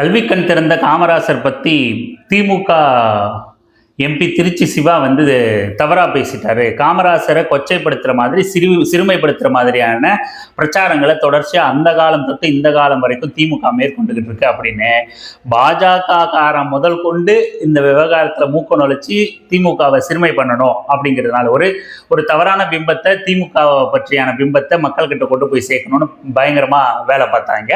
கல்வி கண் திறந்த காமராசர் பற்றி திமுக எம்பி திருச்சி சிவா வந்து தவறாக பேசிட்டாரு. காமராசரை கொச்சைப்படுத்துகிற மாதிரி சிறு சிறுமைப்படுத்துகிற மாதிரியான பிரச்சாரங்களை தொடர்ச்சியாக அந்த காலம் தொட்டு இந்த காலம் வரைக்கும் திமுக மேற்கொண்டுகிட்டு இருக்கு அப்படின்னு பாஜக காரம் முதல் கொண்டு இந்த விவகாரத்தில் மூக்க நுழைச்சி திமுகவை சிறுமை பண்ணணும் அப்படிங்கிறதுனால ஒரு ஒரு தவறான பிம்பத்தை திமுக பற்றியான பிம்பத்தை மக்கள்கிட்ட கொண்டு போய் சேர்க்கணும்னு பயங்கரமாக வேலை பார்த்தாங்க.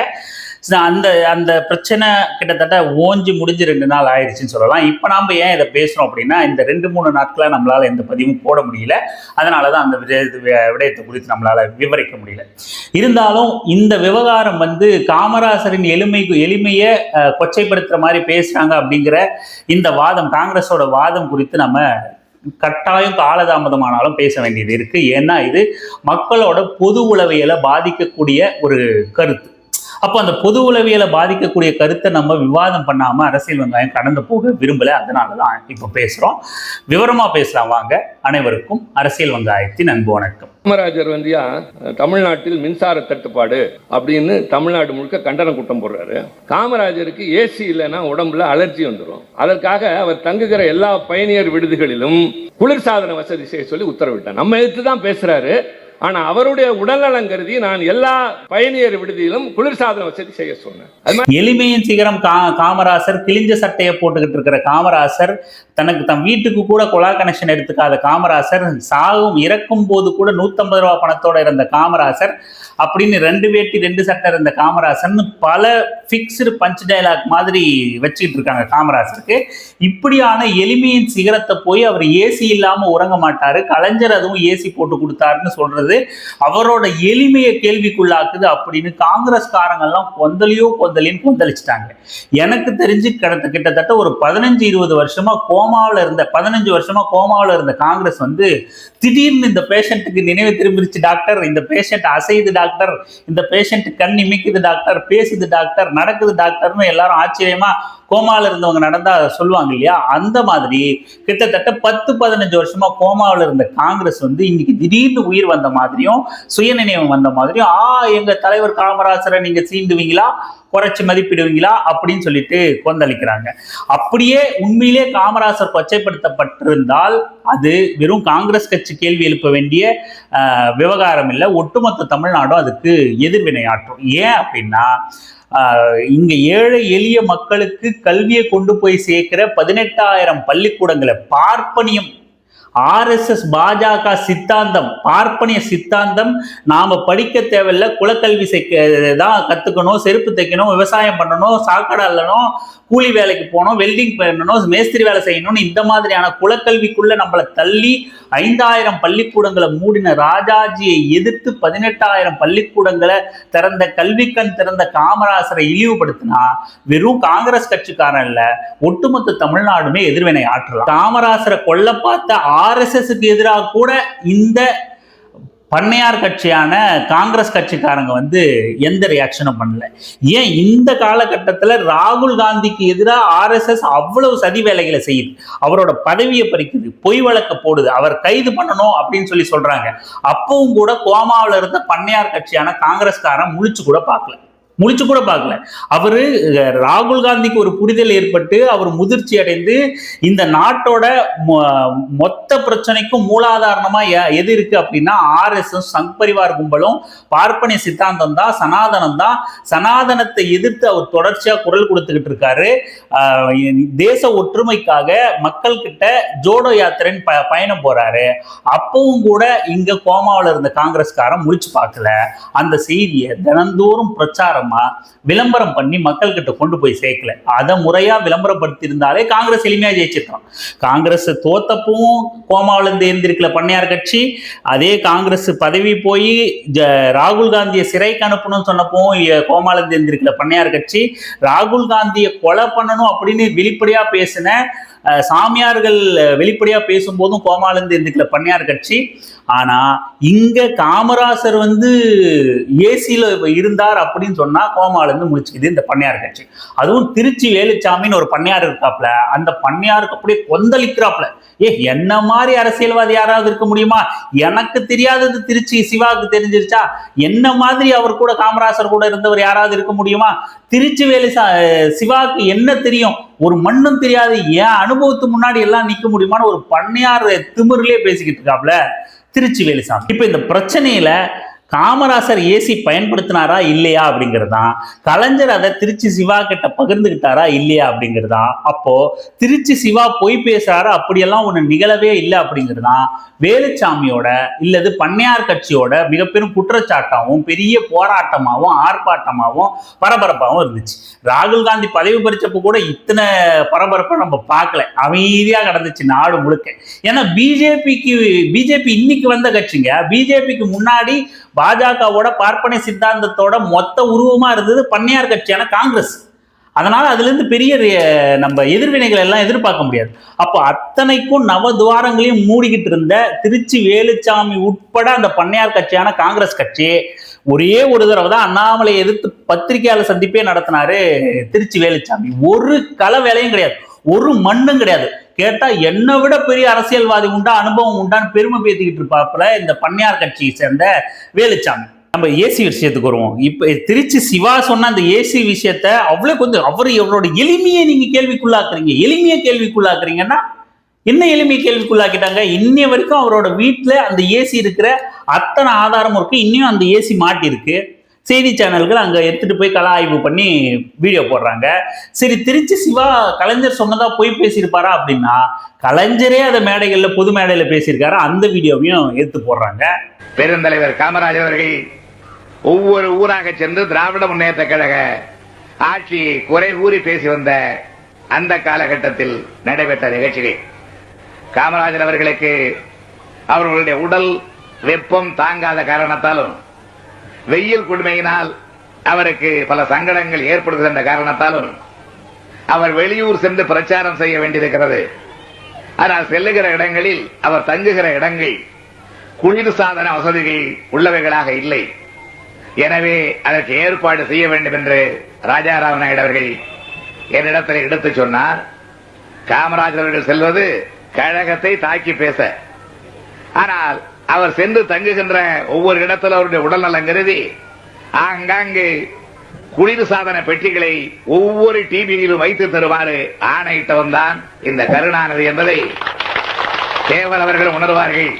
அந்த அந்த பிரச்சனை கிட்டத்தட்ட ஓஞ்சி முடிஞ்சு ரெண்டு நாள் ஆயிடுச்சுன்னு சொல்லலாம். இப்போ நாம் ஏன் இதை பேசுகிறோம் அப்படின்னா இந்த ரெண்டு மூணு நாட்களாக நம்மளால் எந்த பதிவும் போட முடியல. அதனால தான் அந்த விடய- விடயத்தை குறித்து நம்மளால் விவரிக்க முடியல. இருந்தாலும் இந்த விவகாரம் வந்து காமராசரின் எளிமை எளிமையை கொச்சைப்படுத்துகிற மாதிரி பேசுகிறாங்க அப்படிங்கிற இந்த வாதம் காங்கிரஸோட வாதம் குறித்து நம்ம கட்டாயம் காலதாமதமானாலும் பேச வேண்டியது இருக்குது ஏன்னா இது மக்களோட பொது உளவியலை பாதிக்கக்கூடிய ஒரு கருத்து. அப்போ அந்த பொது உளவியலை பாதிக்கக்கூடிய கருத்தை நம்ம விவாதம் பண்ணாமல் அரசியல் வெங்காயம் கடந்து போக விரும்பலை. அதனால தான் இப்போ பேசுகிறோம் விவரமாக பேசலாம் வாங்க. அனைவருக்கும் அரசியல் வெங்காயத்தின் அன்பு வணக்கம். காமராஜர் வந்துயா தமிழ்நாட்டில் மின்சார தட்டுப்பாடு அப்படின்னு தமிழ்நாடு முழுக்க கண்டன கூட்டம் போடுறாரு. காமராஜருக்கு ஏசி இல்லைன்னா உடம்புல அலர்ஜி வந்துடும் அதற்காக அவர் தங்குகிற எல்லா பயணியர் விடுதிகளிலும் குளிர்சாதன வசதி செய்ய சொல்லி உத்தரவிட்டார். நம்ம எடுத்து தான் பேசுறாரு. ஆனா அவருடைய உடல்நலம் கருதி நான் எல்லா பயணியர் விடுதியிலும் குளிர்சாதன வசதி செய்ய சொன்னேன். எளிமையின் சிகரம் கா காமராசர் கிழிஞ்ச சட்டையை போட்டுக்கிட்டு இருக்கிற காமராசர் தனக்கு தன் வீட்டுக்கு கூட குழா கனெக்ஷன் எடுத்துக்காத காமராசர் சாகும் இறக்கும் போது கூட நூத்தம்பது ரூபா பணத்தோட இருந்த காமராசர் அப்படின்னு ரெண்டு வேட்டி ரெண்டு சட்டை இருந்த காமராசர்னு பல ஃபிக்ஸ்டு பஞ்ச் டைலாக் மாதிரி வச்சுக்கிட்டு இருக்காங்க காமராசருக்கு. இப்படியான எளிமையின் சிகரத்தை போய் அவர் ஏசி இல்லாம உறங்க மாட்டாரு. கலைஞர் அதுவும் ஏசி போட்டு கொடுத்தாருன்னு சொல்றது அவரோட எளிமையை கேள்விக்குள்ளாக்குது அப்படின்னு காங்கிரஸ் காரங்கள்லாம் கொந்தலியோ கொந்தலின்னு கொந்தளிச்சிட்டாங்க. எனக்கு தெரிஞ்சு கிடத்த கிட்டத்தட்ட ஒரு பதினஞ்சு இருபது வருஷமா கோமாவில் இருந்த பதினஞ்சு வருஷமா கோமாவில் இருந்த காங்கிரஸ் வந்து திடீர்னு இந்த பேஷண்ட்டுக்கு நினைவு திரும்பிடுச்சு டாக்டர். இந்த பேஷண்ட் அசையுது டாக்டர். இந்த பேஷண்ட் கண் இமைக்குது டாக்டர். பேசுது டாக்டர். நடக்குது டாக்டர்னு எல்லாரும் ஆச்சரியமா கோமாவில் இருந்தவங்க நடந்தா சொல்லுவாங்க இல்லையா? அந்த மாதிரி கிட்டத்தட்ட பத்து பதினஞ்சு வருஷமா கோமாவில் இருந்த காங்கிரஸ் வந்து இன்னைக்கு திடீர்னு உயிர் வந்த மாதிரியும் சுயநினைவு வந்த மாதிரியும் ஆ எங்க தலைவர் காமராசரை நீங்க சீண்டுவீங்களா? குறைச்சி மதிப்பிடுவீங்களா? அப்படின்னு சொல்லிட்டு கொந்தளிக்கிறாங்க. அப்படியே உண்மையிலே காமராசர் கொச்சைப்படுத்தப்பட்டிருந்தால் அது வெறும் காங்கிரஸ் கட்சி கேள்வி எழுப்ப வேண்டிய விவகாரம் இல்லை. ஒட்டுமொத்த தமிழ்நாடும் அதுக்கு எதிர்வினையாற்றும் ஏன் அப்படின்னா இங்க ஏழை எளிய மக்களுக்கு கல்வியை கொண்டு போய் சேர்க்கிற பதினெட்டாயிரம் பள்ளிக்கூடங்களை பார்ப்பனியம் ஆர்எஸ்எஸ் பாஜக சித்தாந்தம் பார்ப்பனிய சித்தாந்தம் நாம் படிக்க தேவையில்ல குலக்கல்வி தான் கற்றுக்கணும் செருப்பு தைக்கணும் விவசாயம் பண்ணணும் சாக்கடை அல்லணும் கூலி வேலைக்கு போகணும் வெல்டிங் பண்ணணும் மேஸ்திரி வேலை செய்யணும்னு இந்த மாதிரியான குலக்கல்விக்குள்ளே நம்மளை தள்ளி ஐந்தாயிரம் பள்ளிக்கூடங்களை மூடின ராஜாஜியை எதிர்த்து பதினெட்டாயிரம் பள்ளிக்கூடங்களை திறந்த கல்விக்கண் திறந்த காமராசரை இழிவுபடுத்தினா வெறும் காங்கிரஸ் கட்சிக்காரன் இல்லை ஒட்டுமொத்த தமிழ்நாடுமே எதிர்வினை ஆற்றலாம். காமராசரை கொல்ல பார்த்த ஆர்எஸ்எஸ்க்கு எதிராக கூட இந்த பண்ணையார் கட்சியான காங்கிரஸ் கட்சிக்காரங்க வந்து எந்த ரியாக்ஷனும் பண்ணல. ஏன் இந்த காலகட்டத்தில் ராகுல் காந்திக்கு எதிராக ஆர்எஸ்எஸ் அவ்வளவு சதி வேலைகளை செய்யுது. அவரோட பதவியை பறிக்குது பொய் வழக்க போடுது அவர் கைது பண்ணணும் அப்படின்னு சொல்லி சொல்றாங்க. அப்பவும் கூட கோமாவில் இருந்த பண்ணையார் கட்சியான காங்கிரஸ்காரன் முழிச்சு கூட பார்க்கல. முழிச்சு கூட பார்க்கல. அவரு ராகுல் காந்திக்கு ஒரு புரிதல் ஏற்பட்டு அவர் முதிர்ச்சி அடைந்து இந்த நாட்டோட மொ- மொத்த பிரச்சனைக்கும் மூலாதாரணமா எ- எது இருக்கு அப்படின்னா ஆர்எஸ்எஸ் சங் பரிவார் கும்பலும் பார்ப்பனிய சித்தாந்தம் தான் சனாதனம் தான். சனாதனத்தை எதிர்த்து அவர் தொடர்ச்சியா குரல் கொடுத்துக்கிட்டு இருக்காரு. தேச ஒற்றுமைக்காக மக்கள் கிட்ட ஜோடோ யாத்திரைன்னு ப பயணம் போறாரு. அப்பவும் கூட இங்க கோமாவில் இருந்த காங்கிரஸ்காரன் முழிச்சு பார்க்கல. அந்த செய்தியை தினந்தோறும் பிரச்சாரம் விளம்பரம் பண்ணி மக்கள்கிட்ட கொண்டு போய் சேர்க்கல. அதை முறையா விளம்பரப்படுத்தி இருந்தாலே காங்கிரஸ் எளிமையா ஜெயிச்சிருக்கலாம். காங்கிரஸ் தோத்தப்பவும் கோமாவில் எழுந்திருக்கல பண்ணையார் கட்சி. அதே காங்கிரஸ் பதவி போய் ஜ- ராகுல் காந்தியை சிறைக்கு அனுப்பணும்னு சொன்னப்பவும் இ- எழுந்திருக்கல பண்ணையார் கட்சி. ராகுல் காந்தியை கொலை பண்ணணும் அப்படின்னு வெளிப்படையாக பேசின சாமியார்கள் வெளிப்படையா பேசும்போதும் கோமால இருந்து பண்ணியார் பண்ணையார் கட்சி. ஆனா இங்க காமராசர் வந்து ஏசியில இருந்தார் அப்படின்னு சொன்னா கோமால முடிச்சுக்குது இந்த பண்ணையார் கட்சி. அதுவும் திருச்சி வேலுச்சாமின்னு ஒரு பண்ணையார் இருக்காப்ல அந்த பண்ணையாருக்கு அப்படியே கொந்தளிக்கிறாப்ல. ஏ என்ன மாதிரி அரசியல்வாதி யாராவது இருக்க முடியுமா? எனக்கு தெரியாதது திருச்சி சிவாவுக்கு தெரிஞ்சிருச்சா? என்ன மாதிரி அவர் கூட காமராசர் கூட இருந்தவர் யாராவது இருக்க முடியுமா? திருச்சிவேலி சா- சிவாக்கு என்ன தெரியும்? ஒரு மண்ணும் தெரியாது. என் அனுபவத்து முன்னாடி எல்லாம் நிக்க முடியுமான்னு ஒரு பண்ணையார் திமிரிலே பேசிக்கிட்டு இருக்காப்ல திருச்சி வேலுசாமி இப்ப இந்த பிரச்சனையில காமராசர் ஏசி பயன்படுத்தினாரா இல்லையா அப்படிங்கிறது தான் கலைஞர் அதை திருச்சி சிவா கிட்ட பகிர்ந்துகிட்டாரா இல்லையா அப்படிங்கிறது தான் அப்போ திருச்சி சிவா பொய் பேசுறாரு அப்படியெல்லாம் ஒன்று நிகழவே இல்லை அப்படிங்கிறது தான் வேலுச்சாமியோட இல்லது பண்ணையார் கட்சியோட மிகப்பெரும் குற்றச்சாட்டாகவும் பெரிய போராட்டமாகவும் ஆர்ப்பாட்டமாகவும் பரபரப்பாகவும் இருந்துச்சு. ராகுல் காந்தி பதவி பறிச்சப்போ கூட இத்தனை பரபரப்பை நம்ம பார்க்கல. அமைதியாக கடந்துச்சு நாடு முழுக்க. ஏன்னா பிஜேபிக்கு பிஜேபி இன்னைக்கு வந்த கட்சிங்க. பிஜேபிக்கு முன்னாடி பாஜகவோட பார்ப்பனை சித்தாந்தத்தோட மொத்த உருவமா இருந்தது பண்ணையார் கட்சியான காங்கிரஸ். அதனால அதுலேருந்து பெரிய நம்ம எதிர்வினைகள் எல்லாம் எதிர்பார்க்க முடியாது. அப்போ அத்தனைக்கும் நவ துவாரங்களையும் மூடிக்கிட்டு இருந்த திருச்சி வேலுச்சாமி உட்பட அந்த பண்ணையார் கட்சியான காங்கிரஸ் கட்சி ஒரே ஒரு தடவை தான் அண்ணாமலை எதிர்த்து பத்திரிகையாளர் சந்திப்பே நடத்தினாரு திருச்சி வேலுச்சாமி. ஒரு கல வேலையும் கிடையாது. ஒரு மண்ணும் கிடையாது. கேட்டா என்னை விட பெரிய அரசியல்வாதி உண்டா அனுபவம் உண்டான்னு பெருமை பேத்திக்கிட்டு இருப்பாப்புல இந்த பண்ணையார் கட்சியை சேர்ந்த வேலுச்சாமி. நம்ம ஏசி விஷயத்துக்கு வருவோம். இப்ப திருச்சி சிவா சொன்ன அந்த ஏசி விஷயத்த அவ்வளவு கொஞ்சம் அவர் அவரோட எளிமையை நீங்க கேள்விக்குள்ளாக்குறீங்க. எளிமையை கேள்விக்குள்ளாக்குறீங்கன்னா என்ன எளிமையை கேள்விக்குள்ளாக்கிட்டாங்க? இன்னைய வரைக்கும் அவரோட வீட்டுல அந்த ஏசி இருக்கிற அத்தனை ஆதாரமும் இருக்கு. இன்னும் அந்த ஏசி மாட்டி இருக்கு செய்தி சேனல்கள் அங்க எடுத்துட்டு போய் கலா ஆய்வு பண்ணி வீடியோ போடுறாங்க. சரி திருச்சி சிவா கலைஞர் சொன்னதா போய் பேசியிருப்பாரா அப்படின்னா கலைஞரே அதை மேடைகள்ல பொது மேடையில பேசியிருக்காரு. அந்த வீடியோவையும் எடுத்து போடுறாங்க. பெருந்தலைவர் காமராஜர் அவர்கள் ஒவ்வொரு ஊராக சென்று திராவிட முன்னேற்ற கழக ஆட்சி குறை கூறி பேசி வந்த அந்த காலகட்டத்தில் நடைபெற்ற நிகழ்ச்சிகள். காமராஜர் அவர்களுக்கு அவர்களுடைய உடல் வெப்பம் தாங்காத காரணத்தாலும் வெயில் கொடுமையினால் அவருக்கு பல சங்கடங்கள் ஏற்படுகின்ற காரணத்தாலும் அவர் வெளியூர் சென்று பிரச்சாரம் செய்ய வேண்டியிருக்கிறது. ஆனால் செல்லுகிற இடங்களில் அவர் தங்குகிற இடங்கள் குளிர் சாதன வசதிகள் உள்ளவைகளாக இல்லை. எனவே அதற்கு ஏற்பாடு செய்ய வேண்டும் என்று ராஜாராம் நாயுடு அவர்கள் என்னிடத்தில் எடுத்துச் சொன்னார். காமராஜர் அவர்கள் செல்வது கழகத்தை தாக்கி பேச. ஆனால் அவர் சென்று தங்குகின்ற ஒவ்வொரு இடத்துல அவருடைய உடல்நலம் கருதி ஆங்காங்கு குளிர் சாதன பெட்டிகளை ஒவ்வொரு டிவியிலும் வைத்து தருமாறு ஆணையிட்டவன் தான் இந்த கருணாநிதி என்பதை தேவர் அவர்கள் உணர்வார்கள்.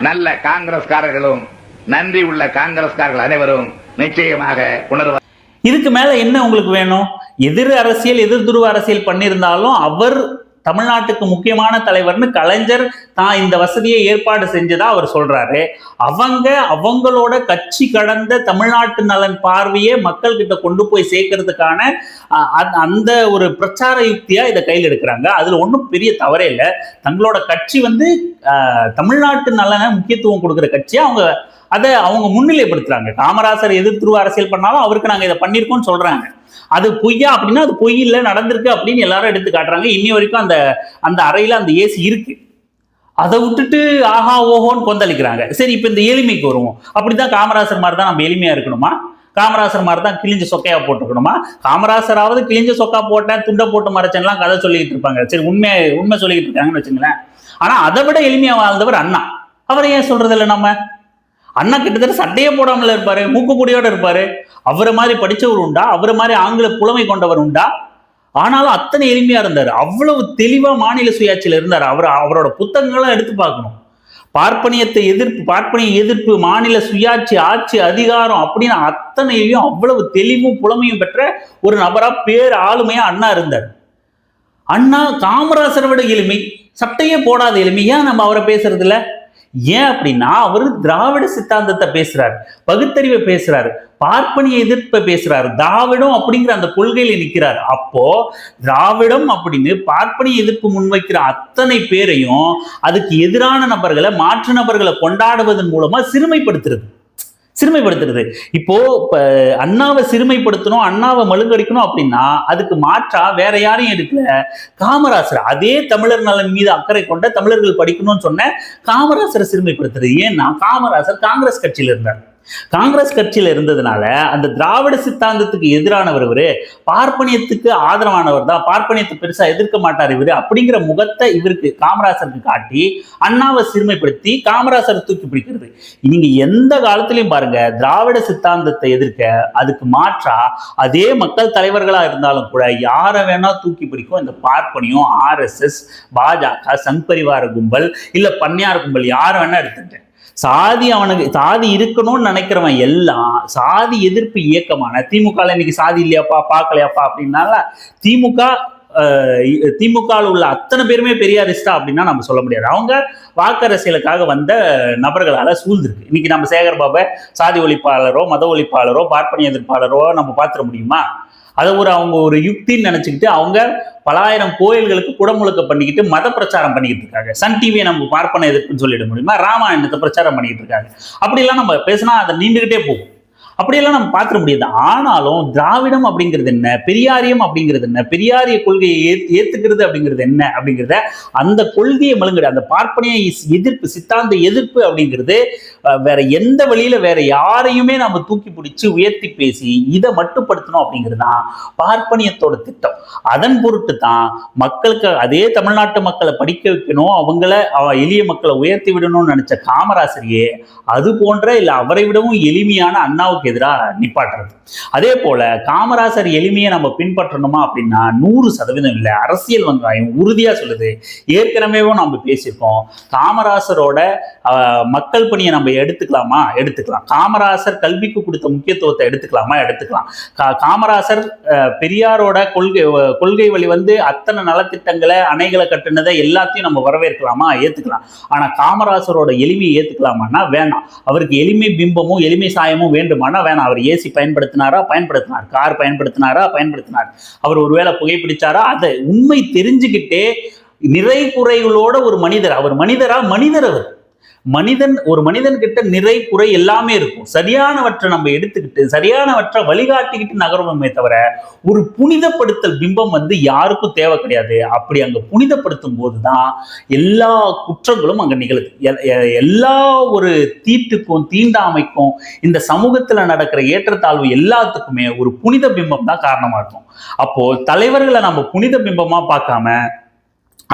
நல்ல காங்கிரஸ்காரர்களும் நன்றி உள்ள காங்கிரஸ்காரர்கள் அனைவரும் நிச்சயமாக உணர்வார் இதுக்கு மேல என்ன உங்களுக்கு வேணும்? எதிர் அரசியல் எதிர் துருவ அரசியல் பண்ணியிருந்தாலும் அவர் தமிழ்நாட்டுக்கு முக்கியமான தலைவர்னு கலைஞர் தான் இந்த வசதியை ஏற்பாடு செஞ்சதா அவர் சொல்றாரு. அவங்க அவங்களோட கட்சி கடந்த தமிழ்நாட்டு நலன் பார்வையை மக்கள் கிட்ட கொண்டு போய் சேர்க்கறதுக்கான அந்த- அந்த ஒரு பிரச்சார யுக்தியா இதை கையில் எடுக்கிறாங்க. அதுல ஒன்றும் பெரிய தவறே இல்லை. தங்களோட கட்சி வந்து தமிழ்நாட்டு நலனை முக்கியத்துவம் கொடுக்குற கட்சியை அவங்க அதை அவங்க முன்னிலைப்படுத்துறாங்க. காமராசர் எதிர்த்துருவ அரசியல் பண்ணாலும் அவருக்கு நாங்கள் இதை பண்ணியிருக்கோம்னு சொல்றாங்க. அது பொய்யா அப்படின்னா அது பொய் இல்லை நடந்திருக்கு அப்படின்னு எல்லாரும் எடுத்து காட்டுறாங்க. இன்னி வரைக்கும் அந்த அந்த அறையில அந்த ஏசி இருக்கு. அதை விட்டுட்டு ஆஹா ஓஹோன்னு கொந்தளிக்கிறாங்க. சரி இப்போ இந்த எளிமைக்கு வருவோம். அப்படிதான் காமராசர் மாதிரி தான் நம்ம எளிமையா இருக்கணுமா? காமராசர் மாதிரி தான் கிழிஞ்ச சொக்கையா போட்டுக்கணுமா? காமராசராவது கிழிஞ்ச சொக்கா போட்டேன் துண்டை போட்டு மறைச்சேன்லாம் கதை சொல்லிக்கிட்டு இருப்பாங்க. சரி உண்மையை உண்மை சொல்லிக்கிட்டு இருக்காங்கன்னு வச்சுங்களேன் ஆனா அதை விட எளிமையா வாழ்ந்தவர் அண்ணா. அவரை ஏன் சொல்றது இல்லை நம்ம? அண்ணா கிட்டத்தட்ட சட்டையே போடாமல் இருப்பார் மூக்குக்குடியோடு இருப்பார். அவரை மாதிரி படித்தவர் உண்டா? அவரை மாதிரி ஆங்கில புலமை கொண்டவர் உண்டா? ஆனாலும் அத்தனை எளிமையாக இருந்தார். அவ்வளவு தெளிவாக மாநில சுயாட்சியில் இருந்தார். அவர் அவரோட புத்தகங்களாம் எடுத்து பார்க்கணும். பார்ப்பனியத்தை எதிர்ப்பு பார்ப்பனிய எதிர்ப்பு மாநில சுயாட்சி ஆட்சி அதிகாரம் அப்படின்னு அத்தனையிலையும் அவ்வளவு தெளிவும் புலமையும் பெற்ற ஒரு நபராக பேர் ஆளுமையாக அண்ணா இருந்தார். அண்ணா காமராசரை விட எளிமை சட்டையே போடாத எளிமை. ஏன் நம்ம அவரை பேசுறது ஏன் அப்படின்னா அவர் திராவிட சித்தாந்தத்தை பேசுறாரு பகுத்தறிவை பேசுறாரு பார்ப்பனிய எதிர்ப்பை பேசுறாரு திராவிடம் அப்படிங்கிற அந்த கொள்கையில நிற்கிறார் அப்போ திராவிடம் அப்படின்னு பார்ப்பனிய எதிர்ப்பு முன்வைக்கிற அத்தனை பேரையும் அதுக்கு எதிரான நபர்களை மாற்று நபர்களை கொண்டாடுவதன் மூலமா சிறுமைப்படுத்துறது. சிறுமைப்படுத்துறது. இப்போ அண்ணாவை சிறுமைப்படுத்தணும் அண்ணாவை மழுங்கடிக்கணும் அப்படின்னா அதுக்கு மாற்றா வேற யாரையும் எடுக்கல. காமராசர் அதே தமிழர் நலன் மீது அக்கறை கொண்ட தமிழர்கள் படிக்கணும்னு சொன்ன காமராசரை சிறுமைப்படுத்துறது. ஏன்னா காமராசர் காங்கிரஸ் கட்சியில் இருந்தார். காங்கிரஸ் கட்சியில இருந்ததுனால அந்த திராவிட சித்தாந்தத்துக்கு எதிரானவர் இவரு. பார்ப்பனியத்துக்கு ஆதரவானவர் தான். பார்ப்பனியத்தை பெருசா எதிர்க்க மாட்டார் இவரு. அப்படிங்கிற முகத்தை இவருக்கு காமராசருக்கு காட்டி அண்ணாவை சிறுமைப்படுத்தி காமராசர் தூக்கி பிடிக்கிறது. நீங்க எந்த காலத்திலையும் பாருங்க திராவிட சித்தாந்தத்தை எதிர்க்க அதுக்கு மாற்றா அதே மக்கள் தலைவர்களா இருந்தாலும் கூட யாரை வேணா தூக்கி பிடிக்கும். இந்த பார்ப்பனியம் ஆர்எஸ்எஸ் பாஜக சங் பரிவார கும்பல் இல்ல பன்னியார் கும்பல் யாரை வேணா எடுத்துட்டேன் சாதி அவனுக்கு சாதி இருக்கணும்னு நினைக்கிறவன் எல்லாம் சாதி எதிர்ப்பு இயக்கமான திமுக இன்னைக்கு சாதி இல்லையாப்பா பார்க்கலையாப்பா அப்படின்னால திமுக திமுகவில் உள்ள அத்தனை பேருமே பெரியாரிஸ்டா அப்படின்னா நம்ம சொல்ல முடியாது. அவங்க வாக்கரசியலுக்காக வந்த நபர்களால சூழ்ந்திருக்கு. இன்னைக்கு நம்ம சேகர் பாபா சாதி ஒழிப்பாளரோ மத ஒழிப்பாளரோ பார்ப்பனிய எதிர்ப்பாளரோ நம்ம பார்த்துட முடியுமா? அதை ஒரு அவங்க ஒரு யுக்தின்னு நினச்சிக்கிட்டு அவங்க பலாயிரம் கோயில்களுக்கு குடமுழுக்க பண்ணிக்கிட்டு மத பிரச்சாரம் பண்ணிக்கிட்டு இருக்காங்க. சன் டிவியை நம்ம பார்ப்பன எதுக்குன்னு சொல்லிட முடியுமா? ராமாயணத்தை பிரச்சாரம் பண்ணிக்கிட்டு இருக்காங்க. அப்படிலாம் நம்ம பேசினா அதை நீண்டுகிட்டே போகும். அப்படியெல்லாம் நம்ம பார்த்துட முடியாது. ஆனாலும் திராவிடம் அப்படிங்கிறது என்ன? பெரியாரியம் அப்படிங்கிறது என்ன? பெரியாரிய கொள்கையை ஏத்துக்கிறது அப்படிங்கிறது என்ன? அப்படிங்கிறத அந்த கொள்கையை மழுங்குற அந்த பார்ப்பனைய இஸ்- எதிர்ப்பு சித்தாந்த எதிர்ப்பு அப்படிங்கிறது வேற எந்த வழியில வேற யாரையுமே நம்ம தூக்கி பிடிச்சி உயர்த்தி பேசி இதை மட்டுப்படுத்தணும் அப்படிங்கிறது தான் பார்ப்பனியத்தோட திட்டம். அதன் பொருட்டு தான் மக்களுக்கு அதே தமிழ்நாட்டு மக்களை படிக்க வைக்கணும் அவங்கள எளிய மக்களை உயர்த்தி விடணும்னு நினைச்ச காமராசரியே அது போன்ற இல்லை அவரை விடவும் எளிமையான அண்ணாவுக்கு எதிராக நிப்பாட்டுறது. அதே போல காமராசர் எளிமையை நம்ம பின்பற்றணுமா அப்படின்னா நூறு சதவீதம் இல்லை. அரசியல் வெங்காயம் உறுதியா சொல்லுது. ஏற்கனவேவும் நம்ம பேசியிருக்கோம். காமராசரோட மக்கள் பணியை நம்ம எடுத்துக்கலாமா? எடுத்துக்கலாம். காமராசர் கல்விக்கு கொடுத்த முக்கியத்துவத்தை எடுத்துக்கலாமா? எடுத்துக்கலாம். காமராசர் பெரியாரோட கொள்கை கொள்கை வழி வந்து அத்தனை நலத்திட்டங்களை அணைகளை கட்டுனதை எல்லாத்தையும் நம்ம வரவேற்கலாமா? ஏத்துக்கலாம். ஆனா காமராசரோட எளிமையை ஏற்றுக்கலாமான்னா வேணாம். அவருக்கு எளிமை பிம்பமும் எளிமை சாயமும் வேண்டுமானா வேணாம் அவர் ஏசி பயன்படுத்தினாரா பயன்படுத்தினார். கார் பயன்படுத்தினாரா பயன்படுத்தினார். அவர் ஒருவேளை புகைப்பிடிச்சாரா? அதை உண்மை தெரிஞ்சுக்கிட்டே நிறை குறைகளோட ஒரு மனிதர். அவர் மனிதரா? மனிதர் அவர். மனிதன் ஒரு மனிதன் கிட்ட நிறை குறை எல்லாமே இருக்கும். சரியானவற்றை நம்ம எடுத்துக்கிட்டு சரியானவற்றை வழிகாட்டிக்கிட்டு நகர்வோமே தவிர ஒரு புனிதப்படுத்தல் பிம்பம் வந்து யாருக்கும் தேவை கிடையாது. அப்படி அங்க புனிதப்படுத்தும் போதுதான் எல்லா குற்றங்களும் அங்க நிகழுது. எ- எல்லா ஒரு தீட்டுக்கும் தீண்டாமைக்கும் இந்த சமூகத்துல நடக்கிற ஏற்றத்தாழ்வு எல்லாத்துக்குமே ஒரு புனித பிம்பம் தான் காரணமா இருக்கும். அப்போ தலைவர்களை நம்ம புனித பிம்பமா பார்க்காம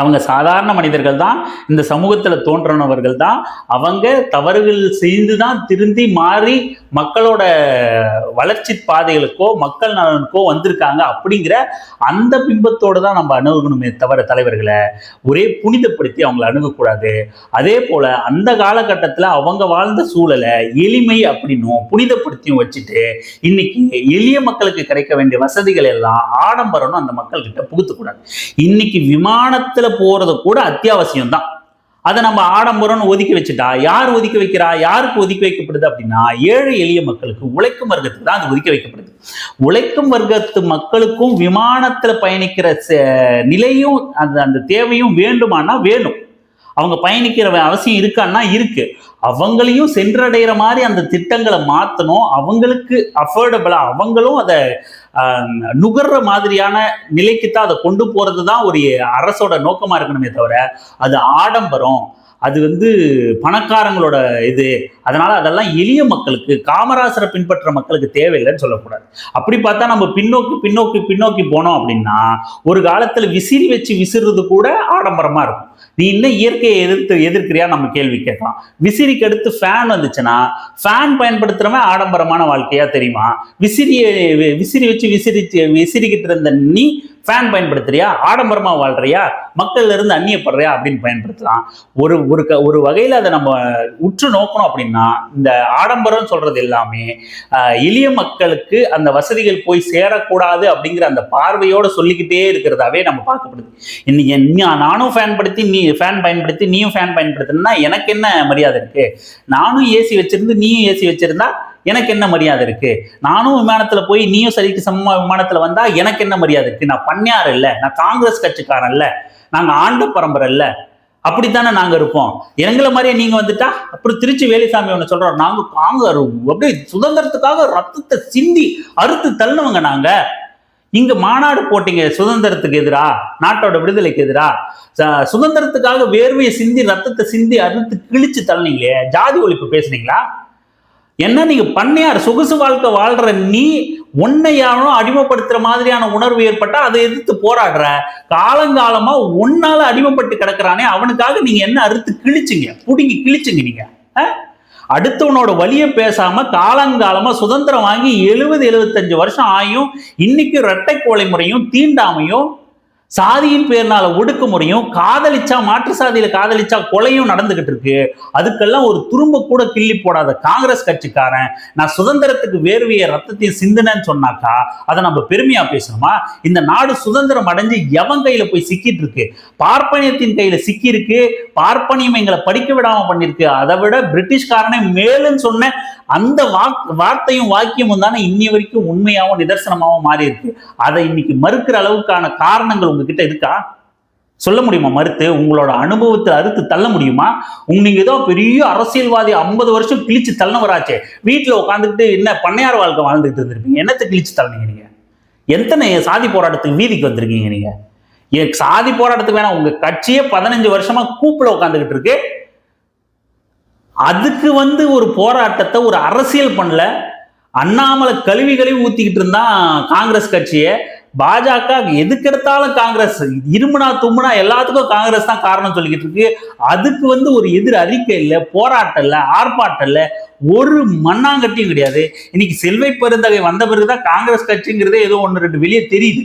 அவங்க சாதாரண மனிதர்கள் தான் இந்த சமூகத்தில் தோன்றினவர்கள் தான். அவங்க தவறுகள் செய்து தான் திருந்தி மாறி மக்களோட வளர்ச்சி பாதைகளுக்கோ மக்கள் நலனுக்கோ வந்திருக்காங்க அப்படிங்கிற அந்த பிம்பத்தோடு தான் நம்ம அணுகணுமே தவிர தலைவர்களை ஒரே புனிதப்படுத்தி அவங்கள அணுகக்கூடாது. அதே போல் அந்த காலகட்டத்தில் அவங்க வாழ்ந்த சூழலை எளிமை அப்படின்னும் புனிதப்படுத்தியும் வச்சுட்டு இன்னைக்கு எளிய மக்களுக்கு கிடைக்க வேண்டிய வசதிகள் எல்லாம் ஆடம்பரம்னு அந்த மக்கள்கிட்ட புகுத்தக்கூடாது. இன்னைக்கு விமானத்தில் போறது கூட அத்தியாவசியம் தான் அதை நம்ம ஆடம்பரம்னு ஒதுக்கி வச்சுட்டா யார் ஒதுக்கி வைக்கிறா யாருக்கு ஒதுக்கி வைக்கப்படுது அப்படின்னா ஏழை எளிய மக்களுக்கு உழைக்கும் வர்க்கத்துக்கு தான் அது ஒதுக்கி வைக்கப்படுது. உழைக்கும் வர்க்கத்து மக்களுக்கும் விமானத்துல பயணிக்கிற நிலையும் அந்த அந்த தேவையும் வேண்டுமானா வேணும். அவங்க பயணிக்கிற அவசியம் இருக்கான்னா இருக்கு. அவங்களையும் சென்றடைகிற மாதிரி அந்த திட்டங்களை மாற்றணும் அவங்களுக்கு அஃபோர்டபுளாக அவங்களும் அதை நுகர்ற மாதிரியான நிலைக்கு தான் அதை கொண்டு போறது தான் ஒரு அரசோட நோக்கமா இருக்கணுமே தவிர அது ஆடம்பரம் அது வந்து பணக்காரங்களோட இது. அதனால அதெல்லாம் எளிய மக்களுக்கு காமராசரை பின்பற்ற மக்களுக்கு தேவையில்லைன்னு சொல்லக்கூடாது. அப்படி பார்த்தா நம்ம பின்னோக்கி பின்னோக்கி பின்னோக்கி போனோம் அப்படின்னா ஒரு காலத்துல விசிறி வச்சு விசிறது கூட ஆடம்பரமா இருக்கும். நீ இன்னும் இயற்கையை எதிர்த்து எதிர்க்கிறியா நம்ம கேள்வி கேட்கலாம். விசிறிக்கு அடுத்து ஃபேன் வந்துச்சுன்னா ஃபேன் பயன்படுத்துறவன் ஆடம்பரமான வாழ்க்கையா தெரியுமா? விசிறியை விசிறி வச்சு விசிறி விசிறிக்கிட்டு இருந்த நீ ஃபேன் பயன்படுத்துறியா? ஆடம்பரமா வாழ்றியா? மக்கள்ல இருந்து அந்நியப்படுறியா? அப்படின்னு பயன்படுத்தலாம். ஒரு ஒரு க- ஒரு வகையில் அதை நம்ம உற்று நோக்கணும் அப்படின்னா இந்த ஆடம்பரம் சொல்றது எல்லாமே எளிய மக்களுக்கு அந்த வசதிகள் போய் சேரக்கூடாது அப்படிங்கிற அந்த பார்வையோட சொல்லிக்கிட்டே இருக்கிறதாவே நம்ம பார்க்கப்படுது. இன்னைக்கு நீ- நானும் ஃபேன் படுத்தி நீ ஃபேன் பயன்படுத்தி நீயும் ஃபேன் பயன்படுத்தினா எனக்கு என்ன மரியாதை இருக்கு? நானும் ஏசி வச்சிருந்து நீயும் ஏசி வச்சிருந்தா எனக்கு என்ன மரியாதை இருக்கு? நானும் விமானத்துல போய் நீயும் சரிக்கு சமமா விமானத்துல வந்தா எனக்கு என்ன மரியாதை இருக்கு? நான் பண்ணையார் இல்ல நான் காங்கிரஸ் கட்சிக்காரன் இல்ல நாங்க ஆண்ட பரம்பரை இல்ல. அப்படித்தானே நாங்க இருப்போம் எங்களை மாதிரியே நீங்க வந்துட்டா அப்புறம் திருச்சி வேலுசாமி ஒன்று சொல்றோம் நாங்க காங்க அப்படியே சுதந்திரத்துக்காக ரத்தத்தை சிந்தி அறுத்து தள்ளுவங்க நாங்க. இங்க மாநாடு போட்டீங்க சுதந்திரத்துக்கு எதிரா? நாட்டோட விடுதலைக்கு எதிரா? ச- சுதந்திரத்துக்காக வேர்வையை சிந்தி ரத்தத்தை சிந்தி அறுத்து கிழிச்சு தள்ளினீங்களே ஜாதி ஒழிப்பு பேசுனீங்களா? என்ன நீங்க பண்ணையார் சொகுசு வாழ்க்கை வாழ்ற நீ உன்னை யாரும் அடிமைப்படுத்துற மாதிரியான உணர்வு ஏற்பட்டா அதை எதிர்த்து போராடுற. காலங்காலமா உன்னால அடிமைப்பட்டு கிடக்குறானே அவனுக்காக நீங்க என்ன அறுத்து கிழிச்சிங்க புடுங்கி கிழிச்சிங்க நீங்க. அடுத்தவனோட வழியை பேசாம காலங்காலமா சுதந்திரம் வாங்கி எழுபது எழுபத்தஞ்சு வருஷம் ஆயும் இன்னைக்கு இரட்டை கோலை முறையும் தீண்டாமையும் சாதியின் பேர்னால ஒடுக்குமுறையும் காதலிச்சா மாற்று சாதியில காதலிச்சா கொலையும் நடந்துகிட்டு இருக்கு. அதுக்கெல்லாம் ஒரு துரும்ப கூட கிள்ளி போடாத காங்கிரஸ் கட்சிக்காரன் நான் சுதந்திரத்துக்கு வேர்வையை ரத்தத்தையும் சிந்தினேன்னு சொன்னாக்கா அதை நம்ம பெருமையா பேசணுமா இந்த நாடு சுதந்திரம் அடைஞ்சு எவன் கையில போய் சிக்கிட்டு இருக்கு? பார்ப்பனியத்தின் கையில சிக்கி இருக்கு பார்ப்பனியம் எங்களை படிக்க விடாம பண்ணிருக்கு அதை விட பிரிட்டிஷ்காரனை மேலும் சொன்ன அந்த வார்த்தையும் வாக்கியமும் தானே இன்னி வரைக்கும் உண்மையாகவும் நிதர்சனமாகவும் மாறி இருக்கு அதை இன்னைக்கு மறுக்கிற அளவுக்கான காரணங்கள் உங்ககிட்ட இருக்கா? சொல்ல முடியுமா மறுத்து? உங்களோட அனுபவத்தை அறுத்து தள்ள முடியுமா? உங்க நீங்க ஏதோ பெரிய அரசியல்வாதி ஐம்பது வருஷம் கிழிச்சு தள்ளவராச்சே வீட்டில் உட்காந்துக்கிட்டு என்ன பண்ணையார் வாழ்க்கை வாழ்ந்துட்டு இருந்திருப்பீங்க. என்னத்தை கிழிச்சு தள்ளினீங்க நீங்க? எத்தனை சாதி போராட்டத்துக்கு வீதிக்கு வந்திருக்கீங்க நீங்க? சாதி போராட்டத்துக்கு வேணா உங்க கட்சியே பதினஞ்சு வருஷமா கூப்பில் உட்காந்துக்கிட்டு இருக்கு. அதுக்கு வந்து ஒரு போராட்டத்தை ஒரு அரசியல் பண்ணல. அண்ணாமலை கழுவிகளை ஊத்திக்கிட்டு இருந்தான் காங்கிரஸ் கட்சியை. பாஜக எதுக்கெடுத்தாலும் காங்கிரஸ் இருமுனா தும்முனா எல்லாத்துக்கும் காங்கிரஸ் தான் காரணம் சொல்லிக்கிட்டு இருக்கு. அதுக்கு வந்து ஒரு எதிர் அறிக்கை இல்லை போராட்டம் இல்லை ஆர்ப்பாட்டம் இல்லை. ஒரு மண்ணாங்கட்டியும் கிடையாது. இன்னைக்கு செல்வை பெருந்தகை வந்த பிறகுதான் காங்கிரஸ் கட்சிங்கிறதே ஏதோ ஒன்று ரெண்டு வெளியே தெரியுது.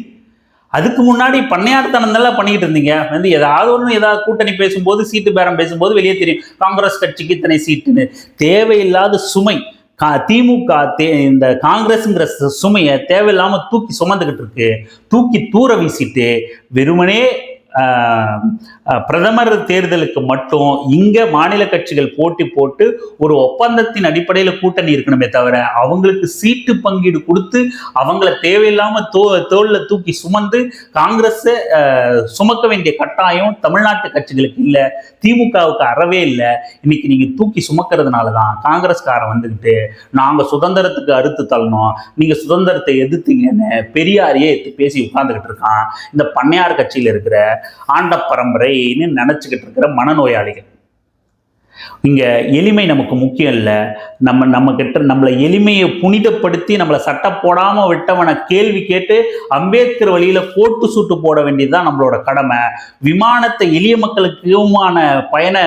அதுக்கு முன்னாடி பண்ணையார்த்தனம் பண்ணிக்கிட்டு இருந்தீங்க. வந்து ஏதாவது ஒன்று ஏதாவது கூட்டணி பேசும்போது சீட்டு பேரம் பேசும்போது வெளியே தெரியும். காங்கிரஸ் கட்சிக்கு இத்தனை சீட்டுன்னு. தேவையில்லாத சுமை கா திமுக தே இந்த காங்கிரஸுங்கிற சுமையை தேவையில்லாமல் தூக்கி சுமந்துக்கிட்டு இருக்கு. தூக்கி தூர வீசிட்டு வெறுமனே பிரதமர் தேர்தலுக்கு மட்டும் இங்க மாநில கட்சிகள் போட்டி போட்டு ஒரு ஒப்பந்தத்தின் அடிப்படையில் கூட்டணி இருக்கணுமே தவிர அவங்களுக்கு சீட்டு பங்கீடு கொடுத்து அவங்கள தேவையில்லாம தோ தோல்ல தூக்கி சுமந்து காங்கிரஸ் சுமக்க வேண்டிய கட்டாயம் தமிழ்நாட்டு கட்சிகளுக்கு இல்லை. திமுகவுக்கு அறவே இல்லை. இன்னைக்கு நீங்க தூக்கி சுமக்கிறதுனால தான் காங்கிரஸ்காரன் வந்துக்கிட்டு நாங்க சுதந்திரத்துக்கு அறுத்து தள்ளணும் நீங்க சுதந்திரத்தை எதிர்த்தீங்கன்னு பெரியாரையே எடுத்து பேசி உட்கார்ந்துகிட்டு இருக்கான். இந்த பண்ணையார் கட்சியில இருக்கிற ஆண்ட பரம்பரைன்னு நினைச்சுக்கிட்டு இருக்கிற மனநோயாளிகள். இங்க எளிமை நமக்கு முக்கியம் இல்லை. நம்ம நம்ம கிட்ட நம்மளை எளிமையை புனிதப்படுத்தி நம்மளை சட்டை போடாமல் விட்டவனை கேள்வி கேட்டு அம்பேத்கர் வழியில கோட்டு சூட்டு போட வேண்டியதுதான் நம்மளோட கடமை. விமானத்தை எளிய மக்களுக்குமான பயண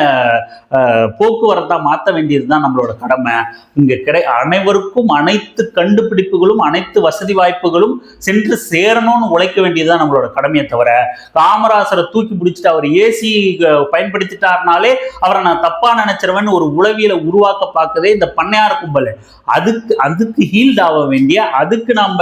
போக்குவரத்தாக மாற்ற வேண்டியது தான் நம்மளோட கடமை. இங்க கிடை அனைவருக்கும் அனைத்து கண்டுபிடிப்புகளும் அனைத்து வசதி வாய்ப்புகளும் சென்று சேரணும்னு உழைக்க வேண்டியதுதான் நம்மளோட கடமையை தவிர. காமராசரை தூக்கி பிடிச்சிட்டு அவர் ஏசி பயன்படுத்திட்டாருனாலே அவரை நான் தப்பான நினைச்சிருவன் ஒரு உளவியல உருவாக்க பார்க்கதே இந்த பண்ணையார் கும்பல். அதுக்கு அதுக்கு ஹீல்ட் ஆக வேண்டிய அதுக்கு நம்ம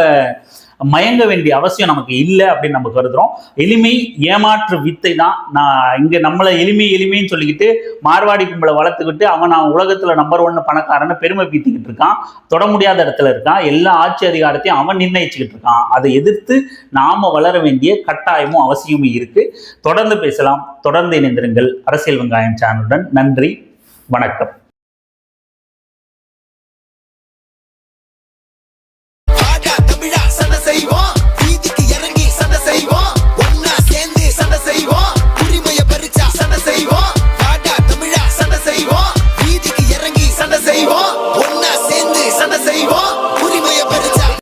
மயங்க வேண்டிய அவசியம் நமக்கு இல்லை அப்படின்னு நம்ம கருதுறோம். எளிமை ஏமாற்று வித்தை தான். நான் இங்க நம்மளை எளிமை எளிமைன்னு சொல்லிக்கிட்டு மார்வாடி கும்பலை வளர்த்துக்கிட்டு அவன் நான் உலகத்துல நம்பர் ஒன்னு பணக்காரன்னு பெருமை பீத்திக்கிட்டு இருக்கான். தொட முடியாத இடத்துல இருக்கான். எல்லா ஆட்சி அதிகாரத்தையும் அவன் நிர்ணயிச்சுக்கிட்டு இருக்கான். அதை எதிர்த்து நாம வளர வேண்டிய கட்டாயமும் அவசியமும் இருக்கு. தொடர்ந்து பேசலாம். தொடர்ந்து இணைந்திருங்கள். அரசியல் வெங்காயம் சேனலுடன். நன்றி. வணக்கம்.